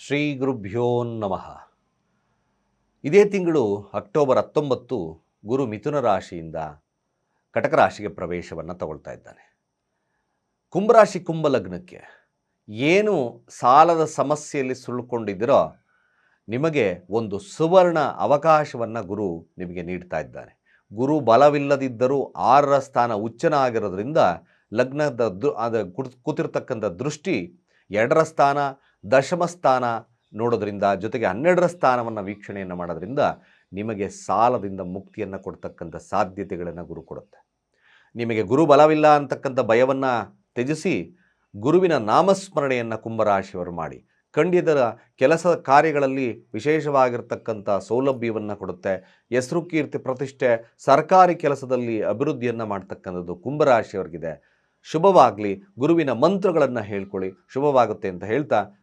ಶ್ರೀ ಗುರುಭ್ಯೋ ನಮಃ. ಇದೇ ತಿಂಗಳು ಅಕ್ಟೋಬರ್ ಹತ್ತೊಂಬತ್ತು ಗುರು ಮಿಥುನ ರಾಶಿಯಿಂದ ಕಟಕ ರಾಶಿಗೆ ಪ್ರವೇಶವನ್ನು ತಗೊಳ್ತಾ ಇದ್ದಾನೆ. ಕುಂಭರಾಶಿ ಕುಂಭಲಗ್ನಕ್ಕೆ ಏನು ಸಾಲದ ಸಮಸ್ಯೆಯಲ್ಲಿ ಸುಳ್ಕೊಂಡಿದ್ದೀರೋ ನಿಮಗೆ ಒಂದು ಸುವರ್ಣ ಅವಕಾಶವನ್ನು ಗುರು ನಿಮಗೆ ನೀಡ್ತಾ ಇದ್ದಾನೆ. ಗುರು ಬಲವಿಲ್ಲದಿದ್ದರೂ ಆರರ ಸ್ಥಾನ ಉಚ್ಚನ ಆಗಿರೋದ್ರಿಂದ ಲಗ್ನದ ದು ಅದ ಕುತಿರ್ತಕ್ಕಂಥ ಕೂತಿರ್ತಕ್ಕಂಥ ದೃಷ್ಟಿ ಎರಡರ ಸ್ಥಾನ ದಶಮ ಸ್ಥಾನ ನೋಡೋದ್ರಿಂದ ಜೊತೆಗೆ ಹನ್ನೆರಡರ ಸ್ಥಾನವನ್ನು ವೀಕ್ಷಣೆಯನ್ನು ಮಾಡೋದ್ರಿಂದ ನಿಮಗೆ ಸಾಲದಿಂದ ಮುಕ್ತಿಯನ್ನು ಕೊಡ್ತಕ್ಕಂಥ ಸಾಧ್ಯತೆಗಳನ್ನು ಗುರು ಕೊಡುತ್ತೆ. ನಿಮಗೆ ಗುರು ಬಲವಿಲ್ಲ ಅಂತಕ್ಕಂಥ ಭಯವನ್ನು ತ್ಯಜಿಸಿ ಗುರುವಿನ ನಾಮಸ್ಮರಣೆಯನ್ನು ಕುಂಭರಾಶಿಯವರು ಮಾಡಿ ಖಂಡಿತ ಕೆಲಸ ಕಾರ್ಯಗಳಲ್ಲಿ ವಿಶೇಷವಾಗಿರ್ತಕ್ಕಂಥ ಸೌಲಭ್ಯವನ್ನು ಕೊಡುತ್ತೆ. ಹೆಸರು ಕೀರ್ತಿ ಪ್ರತಿಷ್ಠೆ, ಸರ್ಕಾರಿ ಕೆಲಸದಲ್ಲಿ ಅಭಿವೃದ್ಧಿಯನ್ನು ಮಾಡ್ತಕ್ಕಂಥದ್ದು ಕುಂಭರಾಶಿಯವರಿಗಿದೆ. ಶುಭವಾಗಲಿ, ಗುರುವಿನ ಮಂತ್ರಗಳನ್ನು ಹೇಳ್ಕೊಳ್ಳಿ, ಶುಭವಾಗುತ್ತೆ ಅಂತ ಹೇಳ್ತಾ